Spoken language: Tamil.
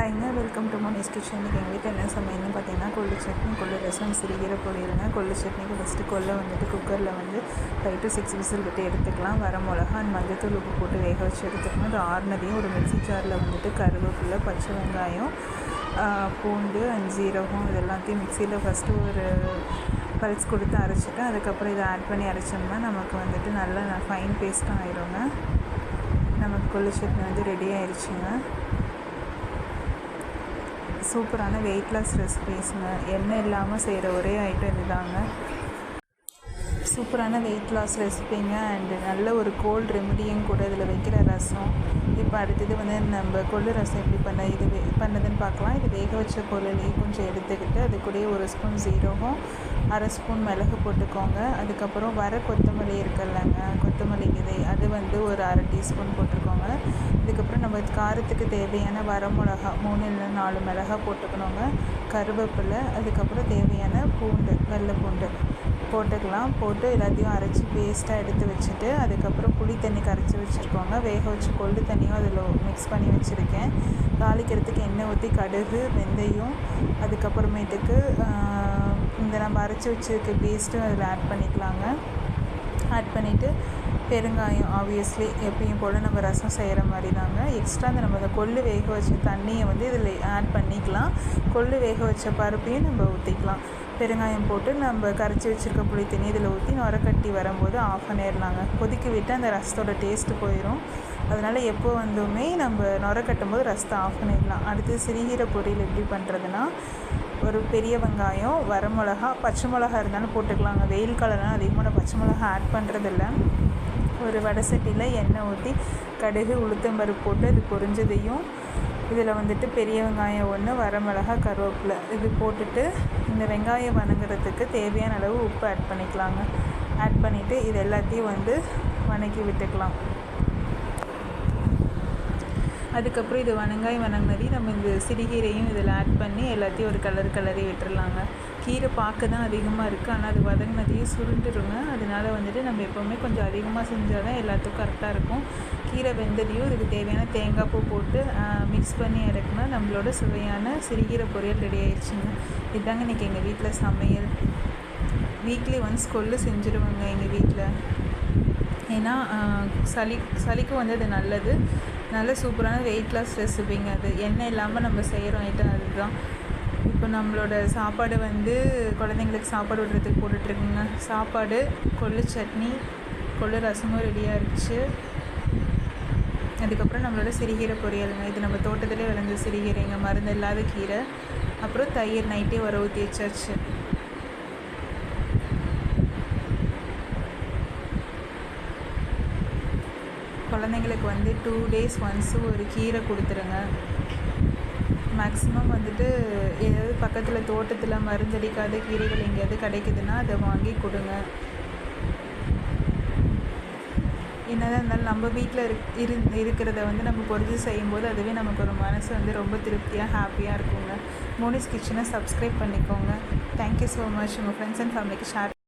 ஹாய்ங்க வெல்கம் டு மோனிஸ் கிச்சன் இன்றைக்கி எங்கள் வீட்டில் என்ன சமையல்னு பார்த்தீங்கன்னா கொள்ளு சட்னி கொள்ளு ரசம் சிறுகீரை பொரியலுங்க கொள்ளு சட்னிக்கு ஃபஸ்ட்டு கொள்ளை வந்துட்டு குக்கரில் வந்து ஃபைவ் டு சிக்ஸ் விசில் விட்டு எடுத்துக்கலாம். வர மிளகா அண்ட் மஞ்சத்தூள் உப்பு போட்டு வேக வச்சு எடுத்துக்கணும். அது ஆறுனதையும் ஒரு மிக்ஸி ஜாரில் வந்துட்டு கருவேப்பிலை பச்சை வெங்காயம் பூண்டு அண்ட் ஜீரகம் இது எல்லாத்தையும் மிக்சியில் ஃபஸ்ட்டு ஒரு பல்ஸ் கொடுத்து அரைச்சிட்டு அதுக்கப்புறம் இதை ஆட் பண்ணி அரைச்சோம்னா நமக்கு வந்துட்டு நல்லா ஃபைன் பேஸ்ட்டாக ஆயிருங்க. நமக்கு கொள்ளு சட்னி வந்து ரெடி ஆயிடுச்சுங்க சூப்பரான வெயிட் லாஸ் ரெசிபீஸுங்க எண்ணெய் இல்லாமல் செய்கிற ஒரே ஐட்டம் இதுதாங்க சூப்பரான வெயிட் லாஸ் ரெசிபிங்க அண்டு நல்ல ஒரு கோல்டு ரெமடியும் கூட இதில் வைக்கிற ரசம். இப்போ அடுத்தது வந்து நம்ம கொள்ளு ரசம் எப்படி பண்ண இது பண்ணதுன்னு பார்க்கலாம் இது வேக வச்ச பொருளையும் கொஞ்சம் எடுத்துக்கிட்டு அது கூடயே ஒரு ஸ்பூன் ஜீரகம் அரை ஸ்பூன் மிளகு போட்டுக்கோங்க. அதுக்கப்புறம் வர கொத்தமல்லி இருக்குல்லங்க. கொத்தமல்லி வந்து ஒரு அரை டீஸ்பூன் போட்டுக்கோங்க. அதுக்கப்புறம் நம்ம காரத்துக்கு தேவையான வர மிளகா மூணு இல்லை நாலு மிளகா போட்டுக்கணுங்க. கருவேப்பிலை அதுக்கப்புறம் தேவையான பூண்டு வெள்ளை பூண்டு போட்டுக்கலாம். போட்டு எல்லாத்தையும் அரைச்சி பேஸ்ட்டாக எடுத்து வச்சுட்டு அதுக்கப்புறம் புளி தண்ணி கரைச்சி வச்சுருக்கோங்க. வேக வச்சு கொள்ளு தண்ணியும் அதில் மிக்ஸ் பண்ணி வச்சுருக்கேன். தாளிக்கிறதுக்கு எண்ணெய் ஊற்றி கடுகு வெந்தயம் அதுக்கப்புறமேட்டுக்கு இந்த நம்ம அரைச்சி வச்சுருக்க பேஸ்ட்டும் அதில் ஆட் பண்ணிக்கலாங்க. ஆட் பண்ணிவிட்டு பெருங்காயம் ஆப்வியஸ்லி எப்பயும் போல் நம்ம ரசம் செய்கிற மாதிரி தாங்க எக்ஸ்ட்ரா அந்த நம்ம அந்த கொள்ளு வேக வச்ச தண்ணியை வந்து இதில் ஆட் பண்ணிக்கலாம். கொள்ளு வேக வச்ச பருப்பையும் நம்ம ஊற்றிக்கலாம் பெருங்காயம் போட்டு நம்ம கரைச்சி வச்சுருக்க புளி தண்ணி இதில் ஊற்றி நுரக்கட்டி வரும்போது ஆஃப் பண்ணிடலாங்க கொதிக்க விட்டு அந்த ரசத்தோட டேஸ்ட்டு போயிடும் அதனால் எப்போ வந்தோமே நம்ம நுர கட்டும் போது ரசத்தை ஆஃப் பண்ணிடலாம் அடுத்து சிறுகீரை பொரியல் எப்படி பண்ணுறதுன்னா ஒரு பெரிய வெங்காயம் வரமிளகா பச்சை மிளகா இருந்தாலும் போட்டுக்கலாங்க. வெயில் காலம்லாம் அதிகமாக பச்சை மிளகா ஆட் பண்ணுறதில்ல ஒரு வடை சட்டியில் எண்ணெய் ஊற்றி கடுகு உளுத்தம்பருப்பு போட்டு அது பொரிஞ்சதையும் இதில் வந்துட்டு பெரிய வெங்காயம் ஒன்று வரமிளகா கருவேப்பிலை இது போட்டுட்டு இந்த வெங்காயம் வணங்குறதுக்கு தேவையான அளவு உப்பு ஆட் பண்ணிக்கலாங்க. ஆட் பண்ணிவிட்டு இது எல்லாத்தையும் வந்து வணக்கி விட்டுக்கலாம். அதுக்கப்புறம் இது வணங்காய் வணங்கினதி நம்ம இந்த சிறுகீரையும் இதில் ஆட் பண்ணி எல்லாத்தையும் ஒரு கலர் கலரி விட்டுறலாங்க. கீரை பார்க்க தான் அதிகமாக இருக்குது ஆனால் அது வதங்கினதையும் சுருண்டுருங்க. அதனால வந்துட்டு நம்ம எப்போவுமே கொஞ்சம் அதிகமாக செஞ்சால் தான் எல்லாத்துக்கும் கரெக்டாக இருக்கும். கீரை வெந்ததையும் இதுக்கு தேவையான தேங்காய் பூ போட்டு மிக்ஸ் பண்ணி இறக்குனா நம்மளோட சுவையான சிறுகீரை பொரியல் ரெடி ஆயிடுச்சுங்க. இதுதாங்க இன்றைக்கி எங்கள் வீட்டில் சமையல். வீக்லி ஒன்ஸ் கொள்ளு செஞ்சுருவாங்க எங்கள் வீட்டில் ஏன்னா சளி சளிக்கும் வந்து அது நல்லது. நல்ல சூப்பரான வெயிட் லாஸ் ரெசிபிங்க அது எண்ணெய் இல்லாமல் நம்ம செய்கிறோம் ஐட்டம் அதுதான். இப்போ நம்மளோட சாப்பாடு வந்து குழந்தைங்களுக்கு சாப்பாடு விடுறதுக்கு போட்டுட்ருக்குங்க. சாப்பாடு கொள்ளு சட்னி கொள்ளு ரசமும் ரெடியாக இருந்துச்சு. அதுக்கப்புறம் நம்மளோட சிறுகீரை பொரியலுங்க. இது நம்ம தோட்டத்திலே விளைஞ்ச சிறுகீரைங்க. மருந்து இல்லாத கீரை. அப்புறம் தயிர் நைட்டே வர ஊற்றி வச்சாச்சு. குழந்தைங்களுக்கு வந்து டூ டேஸ் ஒன்ஸு ஒரு கீரை கொடுத்துருங்க. மேக்ஸிமம் வந்துட்டு ஏதாவது பக்கத்தில் தோட்டத்தில் மருந்தடிக்காத கீரைகள் எங்கேயாவது கிடைக்குதுன்னா அதை வாங்கி கொடுங்க. என்னதான் இருந்தாலும் நம்ம வீட்டில் இருக் இரு இருக்கிறத வந்து நம்ம பொறுத்து செய்யும்போது அதுவே நமக்கு ஒரு மனசு வந்து ரொம்ப திருப்தியாக ஹாப்பியாக இருக்குங்க. மோனிஸ் கிச்சனை சப்ஸ்கிரைப் பண்ணிக்கோங்க. தேங்க்யூ ஸோ மச் உங்கள் ஃப்ரெண்ட்ஸ் அண்ட் ஃபேமிலிக்கு ஷேர்